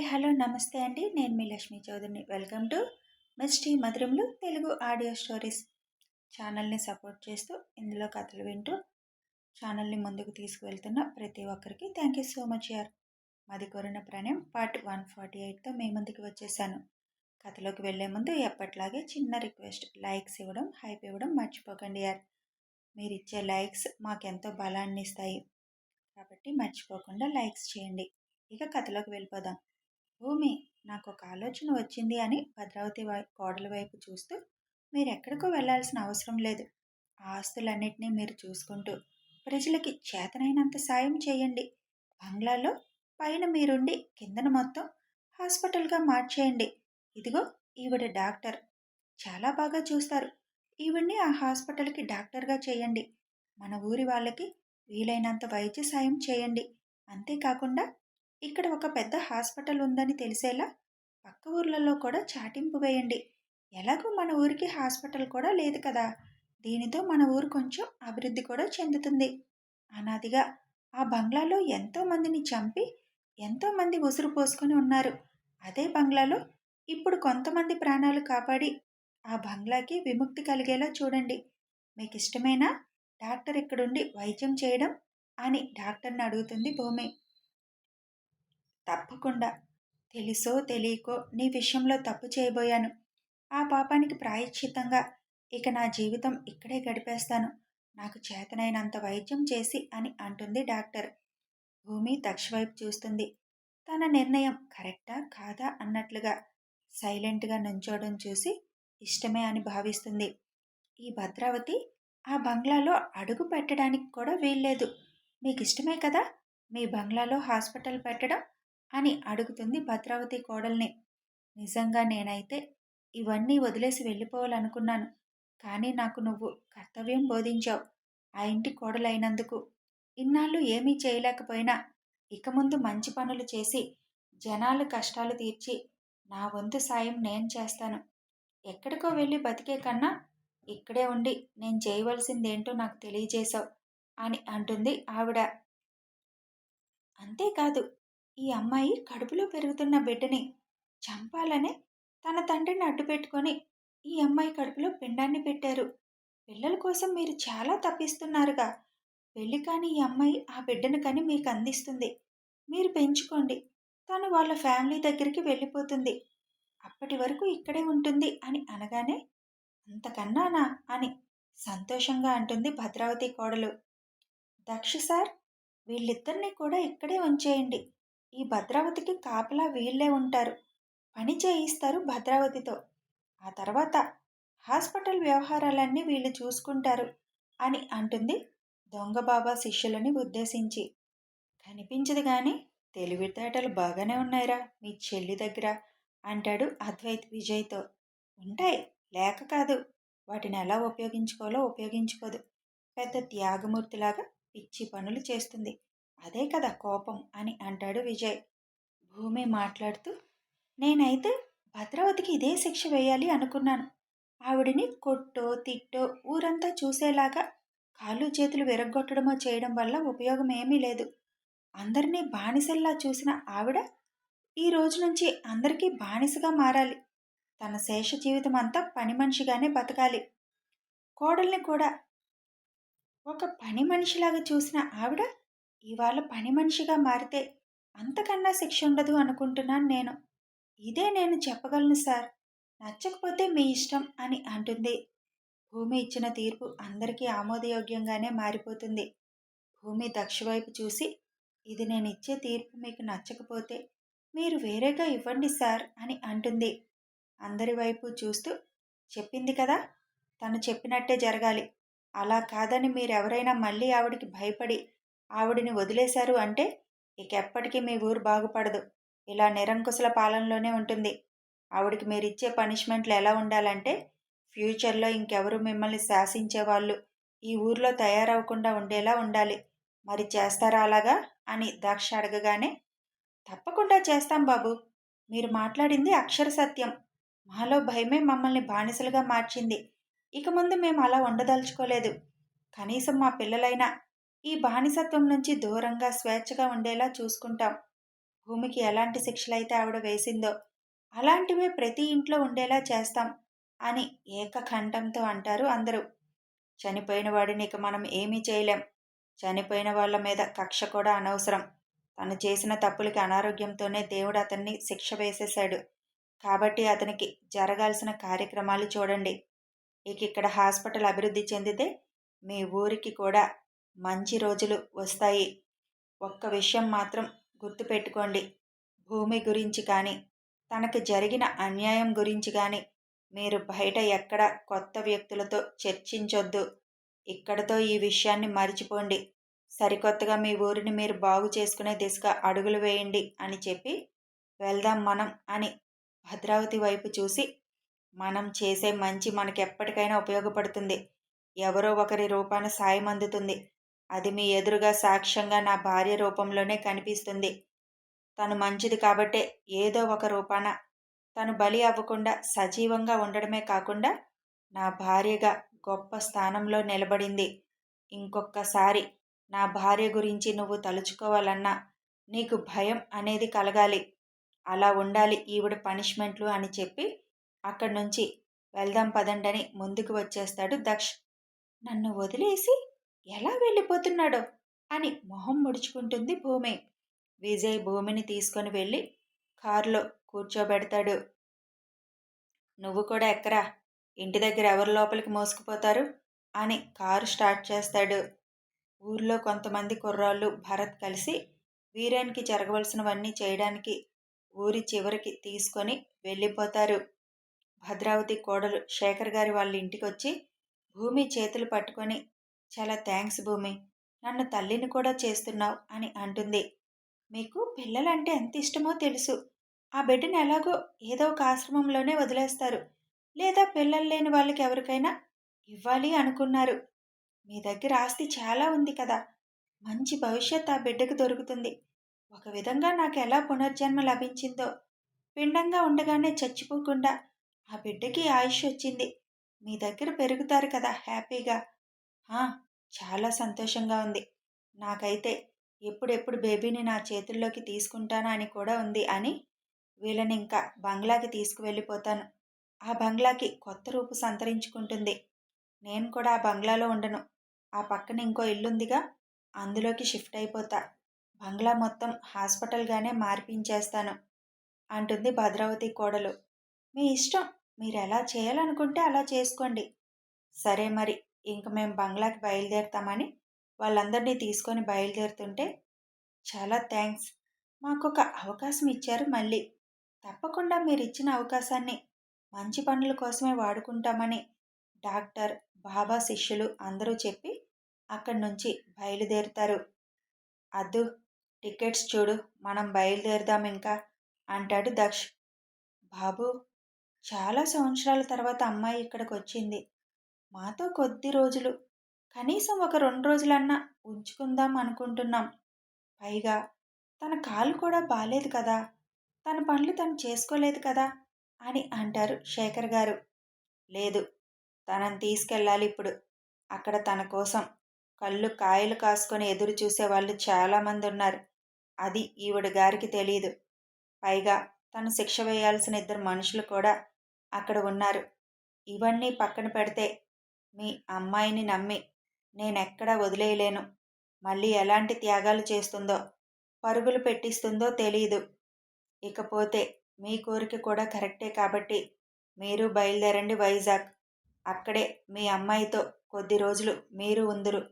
Hi hello నమస్తే అండి. నేను మీ లక్ష్మీ చౌదరిని. వెల్కమ్ టు మిస్టీ మధురంలో తెలుగు ఆడియో స్టోరీస్ ఛానల్ని సపోర్ట్ చేస్తూ ఇందులో కథలు వింటూ ఛానల్ని ముందుకు తీసుకువెళ్తున్న ప్రతి ఒక్కరికి థ్యాంక్ యూ సో మచ్ యార్. మాది Korina Pranayam part one forty ఎయిట్తో మీ ముందుకు వచ్చేసాను. కథలోకి వెళ్ళే ముందు ఎప్పట్లాగే చిన్న రిక్వెస్ట్ లైక్స్ ఇవ్వడం హైప్ ఇవ్వడం మర్చిపోకండి యార్. మీరు ఇచ్చే లైక్స్ మాకెంతో బలాన్ని ఇస్తాయి కాబట్టి మర్చిపోకుండా లైక్స్ చేయండి. ఇక కథలోకి వెళ్ళిపోదాం. భూమి నాకు ఒక ఆలోచన వచ్చింది అని భద్రావతి వై కోడల వైపు చూస్తూ మీరు ఎక్కడికో వెళ్ళాల్సిన అవసరం లేదు. ఆ ఆస్తులన్నింటినీ మీరు చూసుకుంటూ ప్రజలకి చేతనైనంత సాయం చేయండి. బంగ్లాలో పైన మీరుండి కిందన మొత్తం హాస్పిటల్గా మార్చేయండి. ఇదిగో ఈవిడ డాక్టర్. చాలా బాగా చూస్తారు. ఈవిడ్ని ఆ హాస్పిటల్కి డాక్టర్గా చేయండి. మన ఊరి వాళ్ళకి వీలైనంత వైద్య సాయం చేయండి. అంతేకాకుండా ఇక్కడ ఒక పెద్ద హాస్పిటల్ ఉందని తెలిసేలా పక్క ఊర్లలో కూడా చాటింపు వేయండి. ఎలాగో మన ఊరికి హాస్పిటల్ కూడా లేదు కదా. దీనితో మన ఊరు కొంచెం అభివృద్ధి కూడా చెందుతుంది. అనాదిగా ఆ బంగ్లాలో ఎంతో మందిని చంపి ఎంతోమంది ఉసురు పోసుకొని ఉన్నారు. అదే బంగ్లాలో ఇప్పుడు కొంతమంది ప్రాణాలు కాపాడి ఆ బంగ్లాకి విముక్తి కలిగేలా చూడండి. మీకు ఇష్టమైనా డాక్టర్ ఇక్కడుండి వైద్యం చేయడం? అని డాక్టర్ని అడుగుతుంది భూమి. తప్పకుండా. తెలుసో తెలియకో నీ విషయంలో తప్పు చేయబోయాను. ఆ పాపానికి ప్రాయశ్చిత్తంగా ఇక నా జీవితం ఇక్కడే గడిపేస్తాను. నాకు చేతనైనంత వైద్యం చేసి అని అంటుంది డాక్టర్. భూమి దక్ష వైపు చూస్తుంది. తన నిర్ణయం కరెక్టా కాదా అన్నట్లుగా సైలెంట్గా నుంచోడం చూసి ఇష్టమే అని భావిస్తుంది. ఈ భద్రావతి ఆ బంగ్లాలో అడుగు పెట్టడానికి కూడా వీల్లేదు. మీకు ఇష్టమే కదా? మీ బంగ్లాలో హాస్పిటల్ పెట్టడం అని అడుగుతుంది భద్రావతి కోడల్ని. నిజంగా నేనైతే ఇవన్నీ వదిలేసి వెళ్ళిపోవాలనుకున్నాను. కానీ నాకు నువ్వు కర్తవ్యం బోధించావు. ఆ ఇంటి కోడలైనందుకు. ఇన్నాళ్ళు ఏమీ చేయలేకపోయినా ఇక ముందు మంచి పనులు చేసి జనాలు కష్టాలు తీర్చి నా వంతు సాయం నేను చేస్తాను. ఎక్కడికో వెళ్ళి బతికే కన్నా ఇక్కడే ఉండి నేను చేయవలసిందేంటో నాకు తెలియజేశావు అని అంటుంది ఆవిడ. అంతేకాదు ఈ అమ్మాయి కడుపులో పెరుగుతున్న బిడ్డని చంపాలనే తన తండ్రిని అడ్డుపెట్టుకొని ఈ అమ్మాయి కడుపులో పిండాన్ని పెట్టారు. పిల్లల కోసం మీరు చాలా తప్పిస్తున్నారుగా. పెళ్ళి కాని ఈ అమ్మాయి ఆ బిడ్డను కానీ మీకు అందిస్తుంది. మీరు పెంచుకోండి. తను వాళ్ళ ఫ్యామిలీ దగ్గరికి వెళ్ళిపోతుంది. అప్పటి వరకు ఇక్కడే ఉంటుంది అని అనగానే అంతకన్నానా అని సంతోషంగా అంటుంది భద్రావతి కోడలు. దక్ష సార్ వీళ్ళిద్దరినీ కూడా ఇక్కడే ఉంచేయండి. ఈ భద్రావతికి కాపలా వీళ్ళే ఉంటారు. పని చేయిస్తారు భద్రావతితో. ఆ తర్వాత హాస్పిటల్ వ్యవహారాలన్నీ వీళ్ళు చూసుకుంటారు అని అంటుంది దొంగబాబా శిష్యులని ఉద్దేశించి. కనిపించదు కానీ తెలివితేటలు బాగానే ఉన్నాయిరా మీ చెల్లి దగ్గర అంటాడు అద్వైత్ విజయ్తో. ఉంటాయి లేక కాదు. వాటిని ఎలా ఉపయోగించుకోవాలో ఉపయోగించుకోదు. పెద్ద త్యాగమూర్తిలాగా పిచ్చి పనులు చేస్తుంది. అదే కదా కోపం అని అంటాడు విజయ్. భూమి మాట్లాడుతూ నేనైతే భద్రావతికి ఇదే శిక్ష వేయాలి అనుకున్నాను. ఆవిడిని కొట్టో తిట్టో ఊరంతా చూసేలాగా కాళ్ళు చేతులు విరగ్గొట్టడమో చేయడం వల్ల ఉపయోగం ఏమీ లేదు. అందరినీ బానిసల్లా చూసిన ఆవిడ ఈ రోజు నుంచి అందరికీ బానిసగా మారాలి. తన శేష జీవితం అంతా పని మనిషిగానే బతకాలి. కోడల్ని కూడా ఒక పని మనిషిలాగా చూసిన ఆవిడ ఇవాళ పని మనిషిగా మారితే అంతకన్నా శిక్ష ఉండదు అనుకుంటున్నాను నేను. ఇదే నేను చెప్పగలను సార్. నచ్చకపోతే మీ ఇష్టం అని అంటుంది. భూమి ఇచ్చిన తీర్పు అందరికీ ఆమోదయోగ్యంగానే మారిపోతుంది. భూమి దక్షవైపు చూసి ఇది నేను ఇచ్చే తీర్పు మీకు నచ్చకపోతే మీరు వేరేగా ఇవ్వండి సార్ అని అంటుంది. అందరి వైపు చూస్తూ చెప్పింది కదా తను చెప్పినట్టే జరగాలి. అలా కాదని మీరెవరైనా మళ్ళీ ఆవిడికి భయపడి ఆవిడిని వదిలేశారు అంటే ఇక ఎప్పటికీ మీ ఊరు బాగుపడదు. ఇలా నిరంకుశల పాలనలోనే ఉంటుంది. ఆవిడికి మీరు ఇచ్చే పనిష్మెంట్లు ఎలా ఉండాలంటే ఫ్యూచర్లో ఇంకెవరు మిమ్మల్ని శాసించే వాళ్ళు ఈ ఊర్లో తయారవకుండా ఉండేలా ఉండాలి. మరి చేస్తారా అలాగా? అని దాక్ష అడగగానే తప్పకుండా చేస్తాం బాబు. మీరు మాట్లాడింది అక్షర సత్యం. మాలో భయమే మమ్మల్ని బానిసలుగా మార్చింది. ఇక ముందు మేము అలా ఉండదలుచుకోలేదు. కనీసం మా పిల్లలైనా ఈ బానిసత్వం నుంచి దూరంగా స్వేచ్ఛగా ఉండేలా చూసుకుంటాం. భూమికి ఎలాంటి శిక్షలైతే ఆవిడ వేసిందో అలాంటివే ప్రతి ఇంట్లో ఉండేలా చేస్తాం అని ఏకఖంఠంతో అంటారు అందరూ. చనిపోయిన వాడిని ఇక మనం ఏమీ చేయలేం. చనిపోయిన వాళ్ళ మీద కక్ష కూడా అనవసరం. తను చేసిన తప్పులకి అనారోగ్యంతోనే దేవుడు అతన్ని శిక్ష వేసేశాడు. కాబట్టి అతనికి జరగాల్సిన కార్యక్రమాలు చూడండి. ఇక ఇక్కడ హాస్పిటల్ అభివృద్ధి చెందితే మీ ఊరికి కూడా మంచి రోజులు వస్తాయి. ఒక్క విషయం మాత్రం గుర్తుపెట్టుకోండి. భూమి గురించి కానీ తనకు జరిగిన అన్యాయం గురించి కానీ మీరు బయట ఎక్కడ కొత్త వ్యక్తులతో చర్చించొద్దు. ఇక్కడతో ఈ విషయాన్ని మరిచిపోండి. సరికొత్తగా మీ ఊరిని మీరు బాగు చేసుకునే దిశగా అడుగులు వేయండి అని చెప్పి వెళ్దాం మనం అని భద్రావతి వైపు చూసి మనం చేసే మంచి మనకెప్పటికైనా ఉపయోగపడుతుంది. ఎవరో ఒకరి రూపాన సాయం అందుతుంది. అది మీ ఎదురుగా సాక్ష్యంగా నా భార్య రూపంలోనే కనిపిస్తుంది. తను మంచిది కాబట్టే ఏదో ఒక రూపాన తను బలి అవ్వకుండా సజీవంగా ఉండడమే కాకుండా నా భార్యగా గొప్ప స్థానంలో నిలబడింది. ఇంకొక్కసారి నా భార్య గురించి నువ్వు తలుచుకోవాలన్నా నీకు భయం అనేది కలగాలి. అలా ఉండాలి ఈవిడ పనిష్మెంట్లు అని చెప్పి అక్కడి నుంచి వెళ్దాం పదండని ముందుకు వచ్చేస్తాడు దక్ష్. నన్ను వదిలేసి ఎలా వెళ్ళిపోతున్నాడో అని మొహం ముడుచుకుంటుంది భూమి. విజయ్ భూమిని తీసుకొని వెళ్ళి కారులో కూర్చోబెడతాడు. నువ్వు కూడా ఎక్కరా? ఇంటి దగ్గర ఎవరి లోపలికి మోసుకుపోతారు? అని కారు స్టార్ట్ చేస్తాడు. ఊర్లో కొంతమంది కుర్రాళ్ళు భరత్ కలిసి వీరానికి జరగవలసినవన్నీ చేయడానికి ఊరి చివరికి తీసుకొని వెళ్ళిపోతారు. భద్రావతి కోడలు శేఖర్ గారి వాళ్ళ ఇంటికి వచ్చి భూమి చేతులు పట్టుకొని చాలా థ్యాంక్స్ భూమి. నన్ను తల్లిని కూడా చేస్తున్నావు అని అంటుంది. మీకు పిల్లలంటే ఎంత ఇష్టమో తెలుసు. ఆ బిడ్డను ఎలాగో ఏదో ఒక ఆశ్రమంలోనే వదిలేస్తారు. లేదా పిల్లలు లేని వాళ్ళకి ఎవరికైనా ఇవ్వాలి అనుకున్నారు. మీ దగ్గర ఆస్తి చాలా ఉంది కదా. మంచి భవిష్యత్ ఆ బిడ్డకు దొరుకుతుంది. ఒక విధంగా నాకు ఎలా పునర్జన్మ లభించిందో పిండంగా ఉండగానే చచ్చిపోకుండా ఆ బిడ్డకి ఆయుష్ వచ్చింది. మీ దగ్గర పెరుగుతారు కదా హ్యాపీగా. చాలా సంతోషంగా ఉంది. నాకైతే ఎప్పుడెప్పుడు బేబీని నా చేతుల్లోకి తీసుకుంటానా అని కూడా ఉంది అని వీళ్ళని ఇంకా బంగ్లాకి తీసుకువెళ్ళిపోతాను. ఆ బంగ్లాకి కొత్త రూపు సంతరించుకుంటుంది. నేను కూడా ఆ బంగ్లాలో ఉండను. ఆ పక్కన ఇంకో ఇల్లుందిగా అందులోకి షిఫ్ట్ అయిపోతా. బంగ్లా మొత్తం హాస్పిటల్గానే మార్పించేస్తాను అంటుంది భద్రావతి కోడలు. మీ ఇష్టం మీరు ఎలా చేయాలనుకుంటే అలా చేసుకోండి. సరే మరి. ఇంక మేము బంగ్లాకి బయలుదేరుతామని వాళ్ళందరినీ తీసుకొని బయలుదేరుతుంటే చాలా థ్యాంక్స్. మాకు ఒక అవకాశం ఇచ్చారు మళ్ళీ. తప్పకుండా మీరు ఇచ్చిన అవకాశాన్ని మంచి పనుల కోసమే వాడుకుంటామని డాక్టర్ బాబా శిష్యులు అందరూ చెప్పి అక్కడి నుంచి బయలుదేరుతారు. అద్దు టికెట్స్ చూడు మనం బయలుదేరుదాం ఇంకా అంటాడు దక్ష్. బాబు చాలా సంవత్సరాల తర్వాత అమ్మాయి ఇక్కడికి వచ్చింది మాతో కొద్ది రోజులు. కనీసం ఒక రెండు రోజులన్నా ఉంచుకుందాం అనుకుంటున్నాం. పైగా తన కాలు కూడా బాలేదు కదా. తన పనులు తను చేసుకోలేదు కదా అని అంటారు శేఖర్ గారు. లేదు తనని తీసుకెళ్ళాలి ఇప్పుడు. అక్కడ తన కోసం కళ్ళు కాయలు కాసుకొని ఎదురు చూసే వాళ్ళు చాలామంది ఉన్నారు. అది ఈవిడ గారికి తెలియదు పైగా తను శిక్ష వేయాల్సిన ఇద్దరు మనుషులు కూడా అక్కడ ఉన్నారు. ఇవన్నీ పక్కన పెడితే మీ అమ్మాయిని నమ్మి నేనెక్కడా వదిలేయలేను. మళ్ళీ ఎలాంటి త్యాగాలు చేస్తుందో పరుగులు పెట్టిస్తుందో తెలియదు ఇకపోతే మీ కోరిక కూడా కరెక్టే కాబట్టి మీరు బయలుదేరండి వైజాగ్. అక్కడే మీ అమ్మాయితో కొద్ది రోజులు మీరు ఉందురు.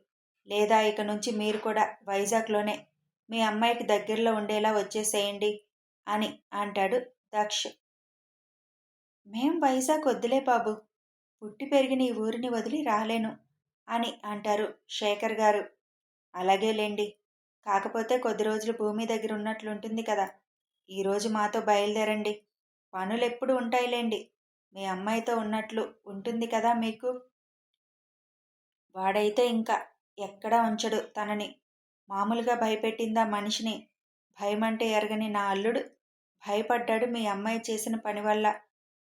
లేదా ఇక నుంచి మీరు కూడా వైజాగ్లోనే మీ అమ్మాయికి దగ్గరలో ఉండేలా వచ్చేసేయండి అని అంటాడు దక్ష్. మేం వైజాగ్ వద్దులే బాబు. పుట్టి పెరిగిన ఈ ఊరిని వదిలి రాలేను అని అంటారు శేఖర్ గారు. అలాగేలేండి. కాకపోతే కొద్ది రోజులు భూమి దగ్గర ఉన్నట్లుంటుంది కదా. ఈరోజు మాతో బయలుదేరండి. పనులు ఎప్పుడు ఉంటాయిలేండి. మీ అమ్మాయితో ఉన్నట్లు ఉంటుంది కదా మీకు? వాడైతే ఇంకా ఎక్కడా ఉంచడు తనని. మామూలుగా భయపెట్టిందా మనిషిని? భయమంటే ఎరగని నా అల్లుడు భయపడ్డాడు మీ అమ్మాయి చేసిన పని వల్ల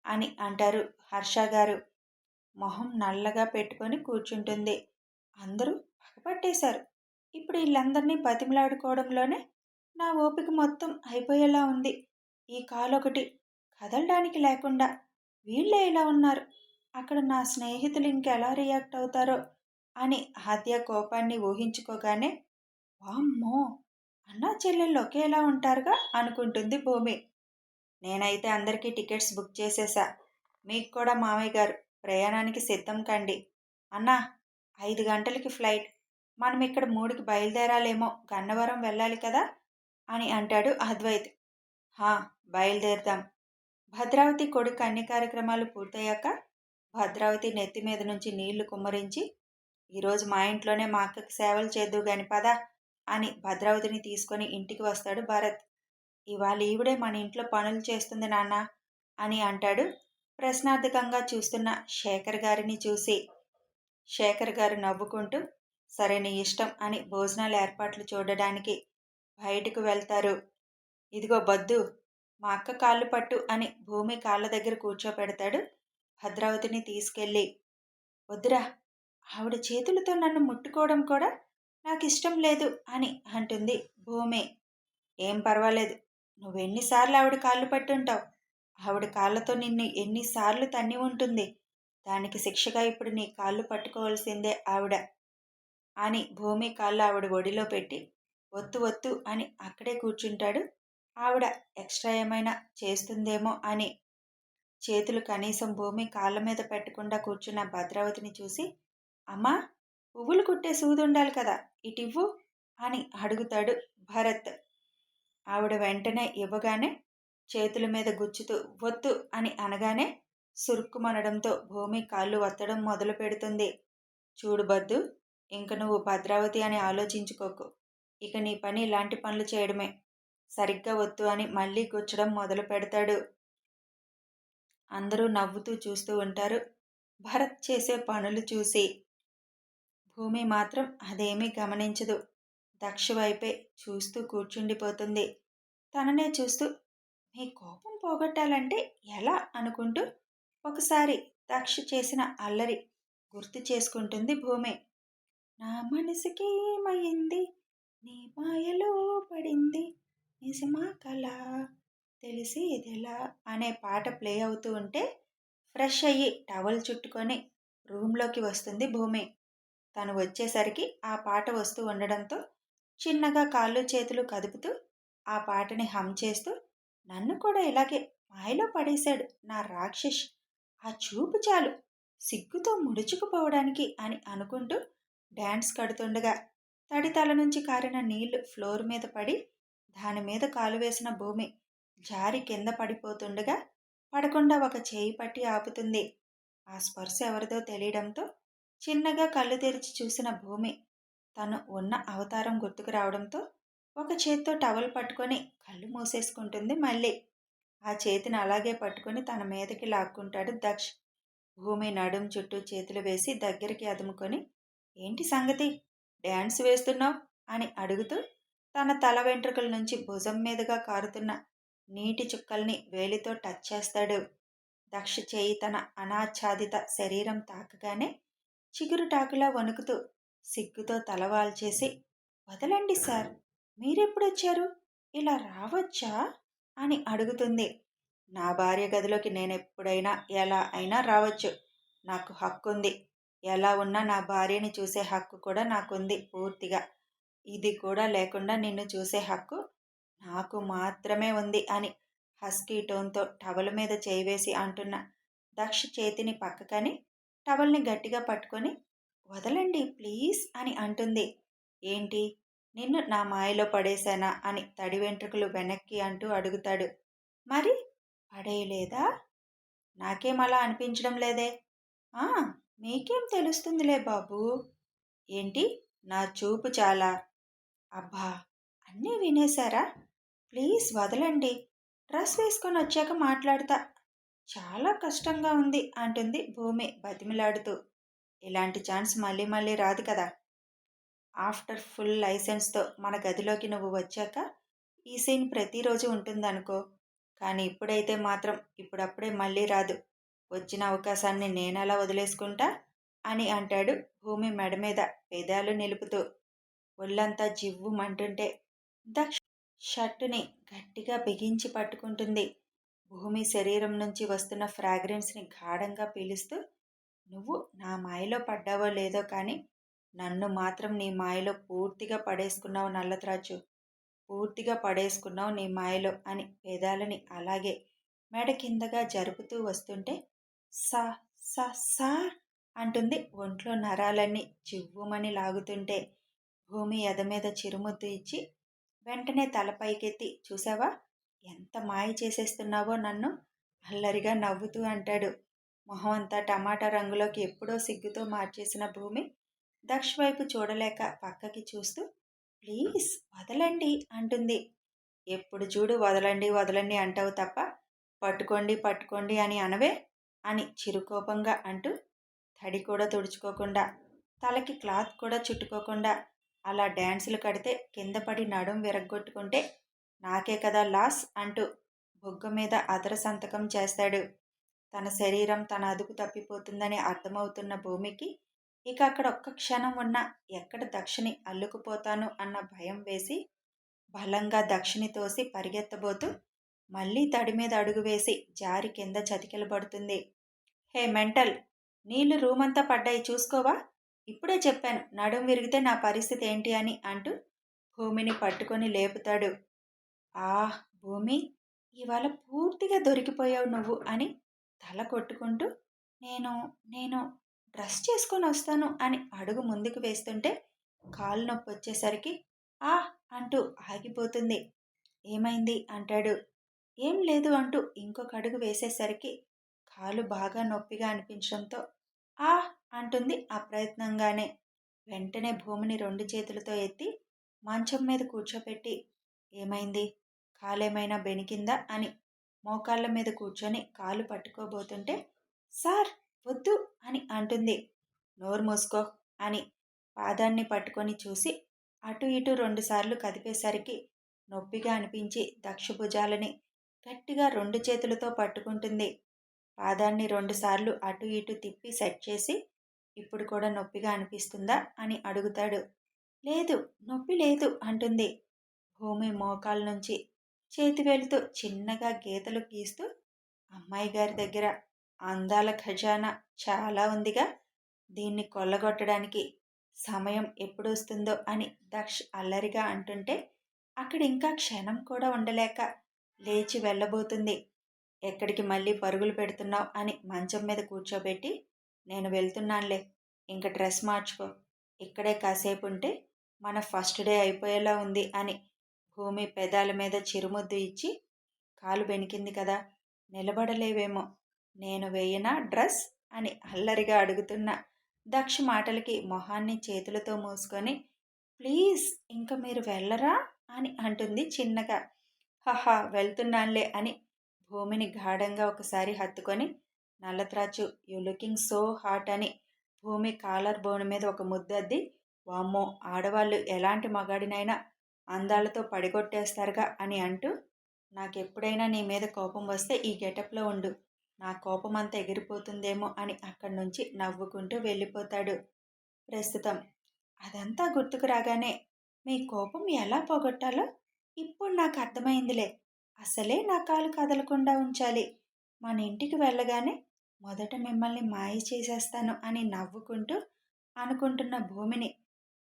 అని అంటారు హర్ష గారు. మొహం నల్లగా పెట్టుకొని కూర్చుంటుంది. అందరూ పగపట్టేశారు. ఇప్పుడు వీళ్ళందరినీ బతిమలాడుకోవడంలోనే నా ఓపిక మొత్తం అయిపోయేలా ఉంది. ఈ కాలొకటి కదలడానికి లేకుండా వీళ్ళే ఇలా ఉన్నారు. అక్కడ నా స్నేహితులు ఇంకెలా రియాక్ట్ అవుతారో అని ఆద్య కోపాన్ని ఊహించుకోగానే వామ్మో! అన్నా చెల్లెళ్ళు ఒకేలా ఉంటారుగా అనుకుంటుంది భూమి. నేనైతే అందరికీ టికెట్స్ బుక్ చేసేసా. మీకు కూడా మామయ్య గారు ప్రయాణానికి సిద్ధం కండి. అన్నా ఐదు గంటలకి ఫ్లైట్. మనం ఇక్కడ మూడుకి బయలుదేరాలేమో గన్నవరం వెళ్ళాలి కదా? అని అంటాడు అద్వైత్. హా బయలుదేరుదాం భద్రావతి కొడుకు అన్ని కార్యక్రమాలు పూర్తయ్యాక భద్రావతి నెత్తి మీద నుంచి నీళ్ళు కుమ్మరించి ఈరోజు మా ఇంట్లోనే మా అక్కకి సేవలు చేద్దు గాని పదా అని భద్రావతిని తీసుకొని ఇంటికి వస్తాడు భరత్. ఇవాళ ఈవిడే మన ఇంట్లో పనులు చేస్తుంది నాన్న అని అంటాడు ప్రశ్నార్థకంగా చూస్తున్న శేఖర్ గారిని చూసి శేఖర్ గారు నవ్వుకుంటూ సరే నీ ఇష్టం అని భోజనాల ఏర్పాట్లు చూడడానికి బయటకు వెళ్తారు. ఇదిగో బద్దు మా అక్క కాళ్ళు పట్టు అని భూమి కాళ్ళ దగ్గర కూర్చోపెడతాడు భద్రావతిని తీసుకెళ్ళి. వద్దురా ఆవిడ చేతులతో నన్ను ముట్టుకోవడం కూడా నాకు ఇష్టం లేదు అని అంటుంది భూమి. ఏం పర్వాలేదు నువ్వెన్నిసార్లు ఆవిడ కాళ్ళు పట్టుంటావు? ఆవిడ కాళ్ళతో నిన్ను ఎన్నిసార్లు తన్ని ఉంటుంది. దానికి శిక్షగా ఇప్పుడు నీ కాళ్ళు పట్టుకోవాల్సిందే ఆవిడ. అని భూమి కాళ్ళు ఆవిడ ఒడిలో పెట్టి ఒత్తు ఒత్తు అని అక్కడే కూర్చుంటాడు. ఆవిడ ఎక్స్ట్రా ఏమైనా చేస్తుందేమో అని చేతులు కనీసం భూమి కాళ్ళ మీద పెట్టకుండా కూర్చున్న భద్రావతిని చూసి అమ్మా పువ్వులు కుట్టే సూది ఉండాలి కదా ఇటివ్వు అని అడుగుతాడు భరత్. ఆవిడ వెంటనే ఇవ్వగానే చేతుల మీద గుచ్చుతూ వద్దు అని అనగానే సురుక్కుమనడంతో భూమి కాళ్ళు వత్తడం మొదలు పెడుతుంది. చూడు బద్దు ఇంక నువ్వు భద్రావతి అని ఆలోచించుకోకు. ఇక నీ పని ఇలాంటి పనులు చేయడమే. సరిగ్గా వద్దు అని మళ్ళీ గుచ్చడం మొదలు పెడతాడు. అందరూ నవ్వుతూ చూస్తూ ఉంటారు. భరత్ చేసే పనులు చూసి భూమి మాత్రం అదేమీ గమనించదు. దక్ష వైపే చూస్తూ కూర్చుండిపోతుంది. తననే చూస్తూ మీ కోపం పోగొట్టాలంటే ఎలా అనుకుంటూ ఒకసారి దక్ష చేసిన అల్లరి గుర్తు చేసుకుంటుంది భూమి. నా మనసుకి ఏమైంది నీ మాయలో పడింది. నిజమా కళ? తెలిసి ఇదెలా? అనే పాట ప్లే అవుతూ ఉంటే ఫ్రెష్ అయ్యి టవల్ చుట్టుకొని రూమ్లోకి వస్తుంది భూమి. తను వచ్చేసరికి ఆ పాట వస్తూ ఉండడంతో చిన్నగా కాళ్ళు చేతులు కదుపుతూ ఆ పాటని హమ్ చేస్తూ నన్ను కూడా ఇలాగే మాయలో పడేశాడు నా రాక్షస్. ఆ చూపు చాలు. సిగ్గుతో ముడుచుకుపోవడానికి అని అనుకుంటూ డ్యాన్స్ కడుతుండగా తడి తల నుంచి కారిన నీళ్ళు ఫ్లోర్ మీద పడి దాని మీద కాలు వేసిన భూమి జారి కింద పడిపోతుండగా పడకుండా ఒక చేయి పట్టి ఆపుతుంది. ఆ స్పర్శ ఎవరిదో తెలియడంతో చిన్నగా కళ్ళు తెరిచి చూసిన భూమి తను ఉన్న అవతారం గుర్తుకు రావడంతో ఒక చేత్తో టవల్ పట్టుకొని కళ్ళు మూసేసుకుంటుంది మళ్ళీ. ఆ చేతిని అలాగే పట్టుకొని తన మీదకి లాక్కుంటాడు దక్ష్. భూమి నడుం చుట్టూ చేతులు వేసి దగ్గరికి అదుముకొని ఏంటి సంగతి? డ్యాన్స్ వేస్తున్నావు? అని అడుగుతూ తన తల వెంట్రుకల నుంచి భుజం మీదుగా కారుతున్న నీటి చుక్కల్ని వేలితో టచ్ చేస్తాడు. దక్ష చేయి తన అనాచ్ఛాదిత శరీరం తాకగానే చిగురు టాకులా వణుకుతూ సిగ్గుతో తలవాల్చేసి వదలండి సార్ మీరెప్పుడొచ్చారు? ఇలా రావచ్చా? అని అడుగుతుంది. నా భార్య గదిలోకి నేను ఎప్పుడైనా ఎలా అయినా రావచ్చు. నాకు హక్కు ఉంది ఎలా ఉన్నా నా భార్యని చూసే హక్కు కూడా నాకుంది పూర్తిగా. ఇది కూడా లేకుండా నిన్ను చూసే హక్కు నాకు మాత్రమే ఉంది అని హస్కీ టోన్తో టవల్ మీద చేయివేసి అంటున్న. దక్ష చేతిని పక్కకని టవల్ని గట్టిగా పట్టుకొని వదలండి ప్లీజ్ అని అంటుంది. ఏంటి? నిన్ను నా మాయలో పడేశానా? అని తడి వెంట్రుకలు వెనక్కి అంటూ అడుగుతాడు. మరి పడేయలేదా? నాకేం అలా అనిపించడం లేదే. మీకేం తెలుస్తుందిలే బాబు? ఏంటి? నా చూపు చాలా. అబ్బా అన్నీ వినేశారా? ప్లీజ్ వదలండి. డ్రెస్ వేసుకొని వచ్చాక మాట్లాడతా. చాలా కష్టంగా ఉంది అంటుంది భూమి బతిమిలాడుతూ. ఇలాంటి ఛాన్స్ మళ్ళీ మళ్ళీ రాదు కదా. ఆఫ్టర్ ఫుల్ లైసెన్స్తో మన గదిలోకి నువ్వు వచ్చాక ఈ సీన్ ప్రతిరోజు ఉంటుందనుకో. కానీ ఇప్పుడైతే మాత్రం ఇప్పుడప్పుడే మళ్ళీ రాదు. వచ్చిన అవకాశాన్ని నేనెలా వదిలేసుకుంటా? అని అంటాడు భూమి మెడ మీద పెదాలు నిలుపుతూ. ఒళ్ళంతా జివ్వుమంటుంటే దక్ష షర్టుని గట్టిగా బిగించి పట్టుకుంటుంది. భూమి శరీరం నుంచి వస్తున్న ఫ్రాగ్రెన్స్ని గాఢంగా పీలుస్తూ నువ్వు నా మాయలో పడ్డావో లేదో కానీ నన్ను మాత్రం నీ మాయలో పూర్తిగా పడేసుకున్నావు నల్లత్రాచు. పూర్తిగా పడేసుకున్నావు నీ మాయలో అని పేదాలని అలాగే మెడ కిందగా జరుపుతూ వస్తుంటే సా సా సా అంటుంది ఒంట్లో నరాలన్నీ చివ్వుమని లాగుతుంటే. భూమి ఎద మీద చిరుముద్దు ఇచ్చి వెంటనే తల పైకెత్తి చూసావా? ఎంత మాయ చేసేస్తున్నావో నన్ను? అల్లరిగా నవ్వుతూ అంటాడు. మొహం అంతా టమాటా రంగులోకి ఎప్పుడో సిగ్గుతో మార్చేసిన భూమి దక్ష వైపు చూడలేక పక్కకి చూస్తూ ప్లీజ్ వదలండి అంటుంది. ఎప్పుడు చూడు వదలండి వదలండి అంటావు తప్ప పట్టుకోండి పట్టుకోండి అని అనవే అని చిరుకోపంగా అంటూ తడి కూడా తుడుచుకోకుండా తలకి క్లాత్ కూడా చుట్టుకోకుండా అలా డ్యాన్సులు కడితే కింద పడి నడుం విరగ్గొట్టుకుంటే నాకే కదా లాస్ అంటూ బొగ్గ మీద అదర సంతకం చేస్తాడు. తన శరీరం తన అదుపు తప్పిపోతుందని అర్థమవుతున్న భూమికి ఇక అక్కడ ఒక్క క్షణం ఉన్నా ఎక్కడ దక్షిణి అల్లుకుపోతాను అన్న భయం వేసి బలంగా దక్షిణి తోసి పరిగెత్తబోతూ మళ్ళీ తడి మీద అడుగు వేసి జారి కింద చతికిలబడుతుంది హే మెంటల్ నీళ్ళు రూమంతా పడ్డాయి చూసుకోవా? ఇప్పుడే చెప్పాను నడుం విరిగితే నా పరిస్థితి ఏంటి అని అంటూ భూమిని పట్టుకొని లేపుతాడు. ఆహ్ భూమి ఇవాళ పూర్తిగా దొరికిపోయావు నువ్వు అని తల కొట్టుకుంటూ నేను నేను డ్రెస్ చేసుకొని వస్తాను అని అడుగు ముందుకు వేస్తుంటే కాలు నొప్పి వచ్చేసరికి ఆ! అంటూ ఆగిపోతుంది. ఏమైంది? అంటాడు. ఏం లేదు అంటూ ఇంకొక అడుగు వేసేసరికి కాలు బాగా నొప్పిగా అనిపించడంతో ఆ! అంటుంది అప్రయత్నంగానే. వెంటనే భూమిని రెండు చేతులతో ఎత్తి మంచం మీద కూర్చోపెట్టి ఏమైంది? కాలేమైనా బెనికిందా అని మోకాళ్ళ మీద కూర్చొని కాలు పట్టుకోబోతుంటే సార్ వద్దు! అని అంటుంది. నోరు మూసుకో అని పాదాన్ని పట్టుకొని చూసి అటు ఇటు రెండుసార్లు కదిపేసరికి నొప్పిగా అనిపించి దక్ష భుజాలని గట్టిగా రెండు చేతులతో పట్టుకుంటుంది. పాదాన్ని రెండుసార్లు అటు ఇటు తిప్పి సెట్ చేసి ఇప్పుడు కూడా నొప్పిగా అనిపిస్తుందా? అని అడుగుతాడు. లేదు నొప్పి లేదు అంటుంది. భూమి మోకాల నుంచి చేతివేలుతో చిన్నగా గీతలు గీస్తూ అమ్మాయి గారి దగ్గర అందాల ఖజానా చాలా ఉందిగా. దీన్ని కొల్లగొట్టడానికి సమయం ఎప్పుడు వస్తుందో అని దక్ష్ అల్లరిగా అంటుంటే అక్కడ ఇంకా క్షణం కూడా ఉండలేక లేచి వెళ్ళబోతుంది. ఎక్కడికి మళ్ళీ పరుగులు పెడుతున్నావు అని మంచం మీద కూర్చోబెట్టి నేను వెళ్తున్నానులే ఇంక డ్రెస్ మార్చుకో ఇక్కడే కాసేపు ఉంటే మన ఫస్ట్ డే అయిపోయేలా ఉంది అని భూమి పెదాల మీద చిరుముద్దు ఇచ్చి కాలు బెనికింది కదా నిలబడలేవేమో నేను వేయనా డ్రెస్? అని అల్లరిగా అడుగుతున్న దక్ష మాటలకి మొహాన్ని చేతులతో మూసుకొని ప్లీజ్ ఇంక మీరు వెళ్ళరా? అని అంటుంది చిన్నగా. హహా వెళ్తున్నానులే అని భూమిని గాఢంగా ఒకసారి హత్తుకొని నల్లత్రాచు యు లుకింగ్ సో హాట్ అని భూమి కాలర్ బోన్ మీద ఒక ముద్దద్ది వామ్మో ఆడవాళ్ళు ఎలాంటి మగాడినైనా అందాలతో పడిగొట్టేస్తారుగా అని అంటూ నాకెప్పుడైనా నీ మీద కోపం వస్తే ఈ గెటప్లో ఉండు. నా కోపం అంతా ఎగిరిపోతుందేమో అని అక్కడి నుంచి నవ్వుకుంటూ వెళ్ళిపోతాడు. ప్రస్తుతం అదంతా గుర్తుకు రాగానే మీ కోపం ఎలా పోగొట్టాలో ఇప్పుడు నాకు అర్థమైందిలే. అసలే నా కాలు కదలకుండా ఉంచాలి. మన ఇంటికి వెళ్ళగానే మొదట మిమ్మల్ని మాయ చేసేస్తాను అని నవ్వుకుంటూ అనుకుంటున్న భూమిని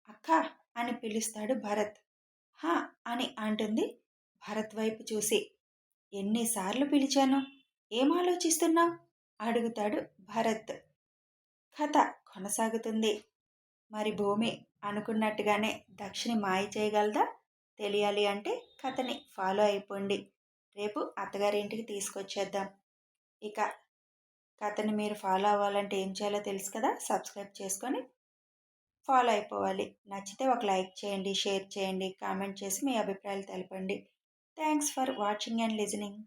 అక్క అని పిలుస్తాడు భరత్. హా అని అంటుంది భరత్ వైపు చూసి. ఎన్నిసార్లు పిలిచాను? ఏం ఆలోచిస్తున్నావు అడుగుతాడు భరత్. కథ కొనసాగుతుంది. మరి భూమి అనుకున్నట్టుగానే దక్షిణి మాయ చేయగలదా? తెలియాలి అంటే కథని ఫాలో అయిపోండి. రేపు అత్తగారింటికి తీసుకొచ్చేద్దాం. ఇక కథని మీరు ఫాలో అవ్వాలంటే ఏం చేయాలో తెలుసు కదా? సబ్స్క్రైబ్ చేసుకొని ఫాలో అయిపోవాలి. నచ్చితే ఒక లైక్ చేయండి షేర్ చేయండి కామెంట్ చేసి మీ అభిప్రాయాలు తెలపండి. Thanks for watching and listening.